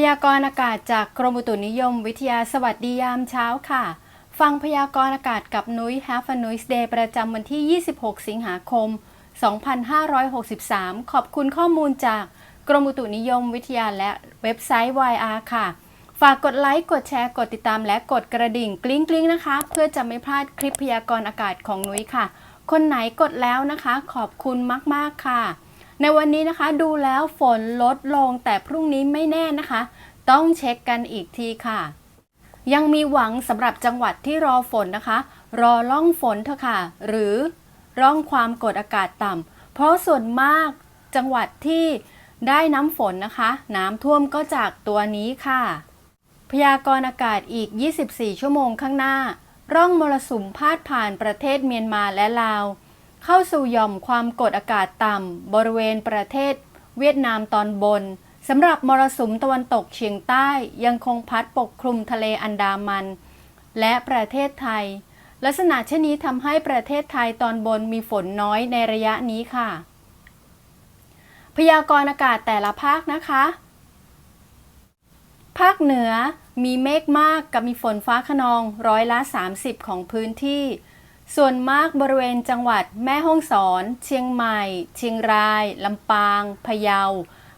พยากรณ์อากาศจากกรมอุตุนิยมวิทยาสวัสดียามเช้าค่ะ ฟังพยากรณ์อากาศกับนุ้ย Have a Noise Day ประจำวันที่ 26 สิงหาคม 2563 ขอบคุณข้อมูลจากกรมอุตุนิยมวิทยาและเว็บไซต์ YR ค่ะ ฝากกดไลค์ กดแชร์ กดติดตามและกดกระดิ่งกลิ้งกลิ้งนะคะ เพื่อจะไม่พลาดคลิปพยากรณ์อากาศของนุ้ยค่ะ คนไหนกดแล้วนะคะ ขอบคุณมาก ๆ ค่ะ ในวันนี้นะคะดูแล้วฝนลดลงแต่พรุ่งนี้ไม่แน่นะคะ ต้องเช็คกันอีกทีค่ะ ยังมีหวังสำหรับจังหวัดที่รอฝนนะคะ รอล่องฝนเถอะค่ะ หรือร่องความกดอากาศต่ำเพราะส่วนมากจังหวัดที่ได้น้ำฝนนะคะ น้ำท่วมก็จากตัวนี้ค่ะ พยากรณ์อากาศอีก 24 ชั่วโมงข้างหน้า ร่องมรสุมพาดผ่านประเทศเมียนมาและลาว เข้าสู่หย่อมความกดอากาศต่ำ บริเวณประเทศ เวียดนามตอนบนสำหรับมรสุมตะวันตกเฉียงใต้ยังคงพัดปกคลุมทะเลอันดามัน และประเทศไทย ลักษณะเช่นนี้ทำให้ประเทศไทยตอนบนมีฝนน้อยในระยะนี้ค่ะ พยากรณ์อากาศแต่ละภาคนะคะ ภาคเหนือมีเมฆมากกับมีฝนฟ้าขนองร้อยละ 30 ของพื้นที่ ส่วนมากบริเวณจังหวัดแม่ฮ่องสอน เชียงใหม่ เชียงราย ลำปาง พะเยา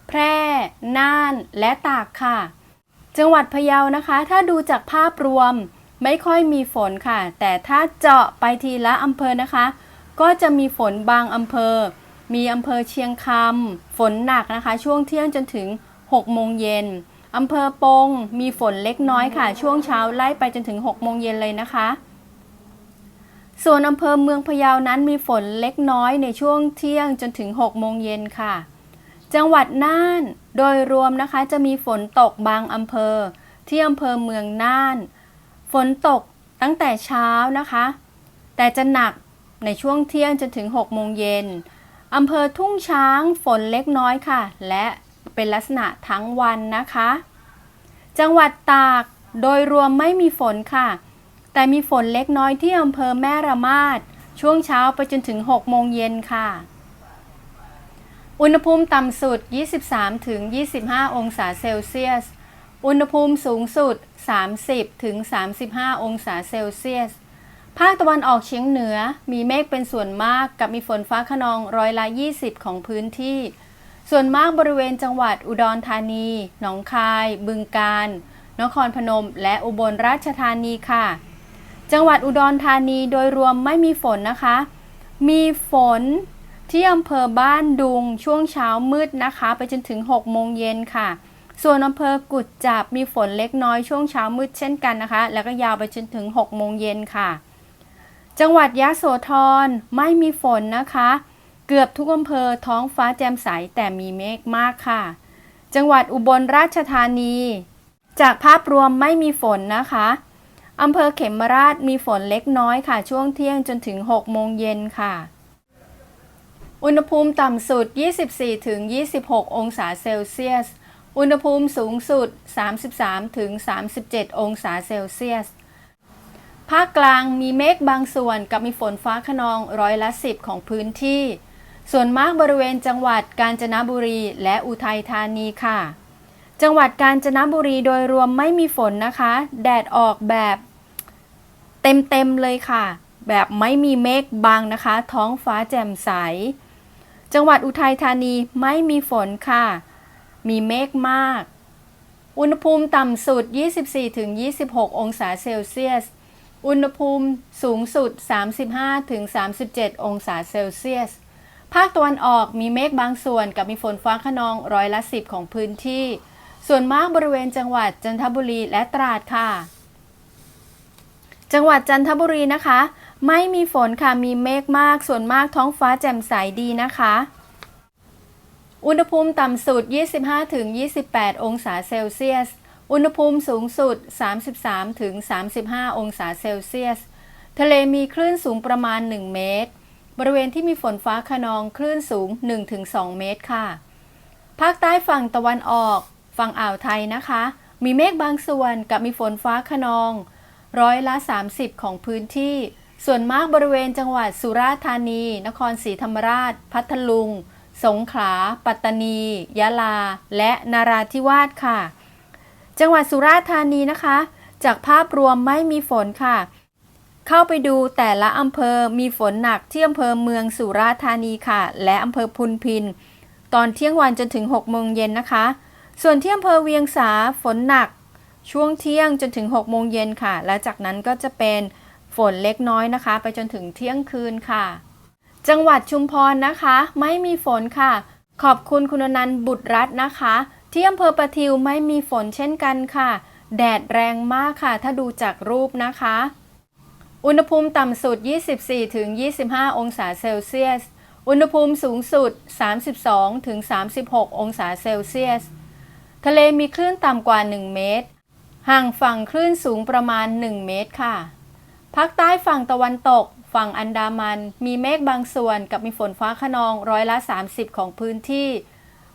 แพร่ น่าน และตากค่ะ จังหวัดพะเยานะคะ ถ้าดูจากภาพรวมไม่ค่อยมีฝนค่ะ แต่ถ้าเจาะไปทีละอำเภอนะคะ ก็จะมีฝนบางอำเภอ มีอำเภอเชียงคำฝนหนักนะคะ ช่วงเที่ยงจนถึง 6 โมงเย็นอำเภอปง มีฝนเล็กน้อยค่ะ ช่วงเช้าไล่ไปจนถึง 6 โมงเย็นเลยนะคะ ส่วนอำเภอเมืองพะเยานั้นมีฝนเล็กน้อยในช่วงเที่ยงจนถึง 6 โมงเย็นค่ะ จังหวัดน่านโดยรวมนะคะจะมีฝนตกบางอำเภอ ที่อำเภอเมืองน่าน ฝนตกตั้งแต่เช้านะคะ แต่จะหนักในช่วงเที่ยงจนถึง 6 โมงเย็นอำเภอทุ่งช้างฝนเล็กน้อยค่ะ และเป็นลักษณะทั้งวันนะคะ จังหวัดตากโดยรวมไม่มีฝนค่ะ แต่มีฝนเล็กน้อยที่อำเภอแม่ระมาด ช่วงเช้าไปจนถึง 6 โมงเย็นค่ะ อุณหภูมิต่ำสุด 23ถึง25 องศาเซลเซียส อุณหภูมิสูงสุด 30ถึง35 องศาเซลเซียส ภาคตะวันออกเฉียงเหนือมีเมฆเป็นส่วนมากกับมีฝนฟ้าขนองร้อยละ 20 ของพื้นที่ ส่วนมากบริเวณจังหวัดอุดรธานี หนองคาย บึงกาฬนครพนม และอุบลราชธานีค่ะ จังหวัดอุดรธานีโดยรวมไม่มีฝนนะคะ มีฝนที่อำเภอบ้านดุงช่วงเช้ามืดนะคะ ไปจนถึง 6 โมงเย็นค่ะ ส่วนอำเภอกุดจับมีฝนเล็กน้อยช่วงเช้ามืดเช่นกันนะคะ แล้วก็ยาวไปจนถึง 6 โมงเย็นค่ะ จังหวัดยะโสธรไม่มีฝนนะคะ เกือบทุกอำเภอท้องฟ้าแจ่มใสแต่มีเมฆมากค่ะ จังหวัดอุบลราชธานี จากภาพรวมไม่มีฝนนะคะ อำเภอเขมราชมีฝนเล็กน้อยค่ะ ช่วงเที่ยงจนถึง 6 โมงเย็นค่ะ อุณหภูมิต่ำสุด 24ถึง26 องศาเซลเซียส อุณหภูมิสูงสุด 33ถึง37 องศาเซลเซียส ภาคกลางมีเมฆบางส่วนกับมีฝนฟ้าขนองร้อยละ 10 ของพื้นที่ ส่วนมากบริเวณจังหวัดกาญจนบุรีและอุทัยธานีค่ะจังหวัดกาญจนบุรีโดยรวมไม่มีฝนนะคะ แดดออกแบบ เต็มๆเลยค่ะ แบบไม่มีเมฆบังนะคะ ท้องฟ้าแจ่มใส จังหวัดอุทัยธานีไม่มีฝนค่ะ มีเมฆมาก อุณหภูมิต่ำสุด 24-26 องศาเซลเซียส อุณหภูมิสูงสุด 35-37 องศาเซลเซียส ภาคตะวันออกมีเมฆบางส่วนกับมีฝนฟ้าขนองร้อยละ 10 ของพื้นที่ ส่วนมากบริเวณจังหวัดจันทบุรีและตราดค่ะ จังหวัดจันทบุรีนะคะ ไม่มีฝนค่ะมีเมฆมากส่วนมากท้องฟ้าแจ่มใสดีนะคะ อุณหภูมิต่ำสุด 25-28 องศาเซลเซียส อุณหภูมิสูงสุด 33-35 องศาเซลเซียส ทะเลมีคลื่นสูงประมาณ 1 เมตร บริเวณที่มีฝนฟ้าขนองคลื่นสูง 1-2 เมตรค่ะ ภาคใต้ฝั่งตะวันออก ฝั่งอ่าวไทยนะคะ มีเมฆบางส่วนกับมีฝนฟ้าขนอง ร้อยละ 30 ของพื้นที่ ส่วนมากบริเวณจังหวัดสุราษฎร์ธานี นครศรีธรรมราช พัทลุง สงขลา ปัตตานี ยะลา และนาราธิวาสค่ะ จังหวัดสุราษฎร์ธานีนะคะ จากภาพรวมไม่มีฝนค่ะ เข้าไปดูแต่ละอำเภอมีฝนหนักที่อำเภอเมืองสุราษฎร์ธานีค่ะ และอำเภอพุนพิน ตอนเที่ยงวันจนถึง6โมงเย็นนะคะ ส่วนที่อำเภอเวียงสาฝนหนัก ช่วงเที่ยงจนถึง 6 โมงเย็นค่ะ และจากนั้นก็จะเป็นฝนเล็กน้อยนะคะ ไปจนถึงเที่ยงคืนค่ะ จังหวัดชุมพรนะคะ ไม่มีฝนค่ะ ขอบคุณคุณนันต์บุตรรัตน์นะคะ ที่อำเภอประทิวไม่มีฝนเช่นกันค่ะ แดดแรงมากค่ะ ถ้าดูจากรูปนะคะ อุณหภูมิต่ำสุด 24-25 องศาเซลเซียส อุณหภูมิสูงสุด 32-36 องศาเซลเซียส ทะเลมีคลื่นต่ำกว่า 1 เมตร ห่างฝั่งคลื่นสูงประมาณ 1 เมตรค่ะ ภาคใต้ฝั่งตะวันตก ฝั่งอันดามัน มีเมฆบางส่วนกับมีฝนฟ้าขนองร้อยละ 30 ของพื้นที่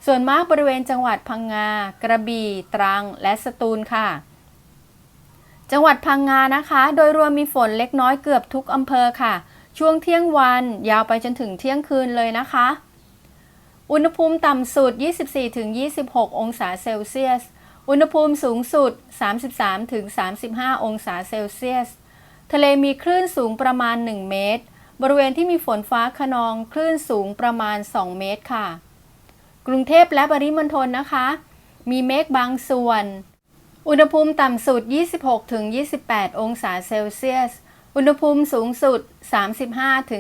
ส่วนมากบริเวณจังหวัดพังงา กระบี่ ตรัง และสตูลค่ะ จังหวัดพังงานะคะ โดยรวมมีฝนเล็กน้อยเกือบทุกอำเภอค่ะ ช่วงเที่ยงวันยาวไปจนถึงเที่ยงคืนเลยนะคะ อุณหภูมิต่ำสุด 24-26 องศาเซลเซียส อุณหภูมิสูงสุด 33-35 องศาเซลเซียส ทะเลมีคลื่นสูงประมาณ 1 เมตร บริเวณที่มีฝนฟ้าขนองคลื่นสูงประมาณ 2 เมตรค่ะ กรุงเทพและปริมณฑลนะคะ มีเมฆบางส่วน อุณหภูมิต่ำสุด 26-28 องศาเซลเซียส อุณหภูมิสูงสุด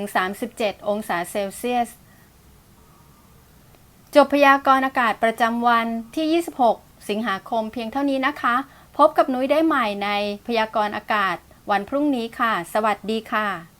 35-37 องศาเซลเซียส จบพยากรณ์อากาศประจำวันที่ 26 สิงหาคมเพียงเท่านี้นะคะ พบกับนุ้ยได้ใหม่ในพยากรณ์อากาศวันพรุ่งนี้ค่ะ สวัสดีค่ะ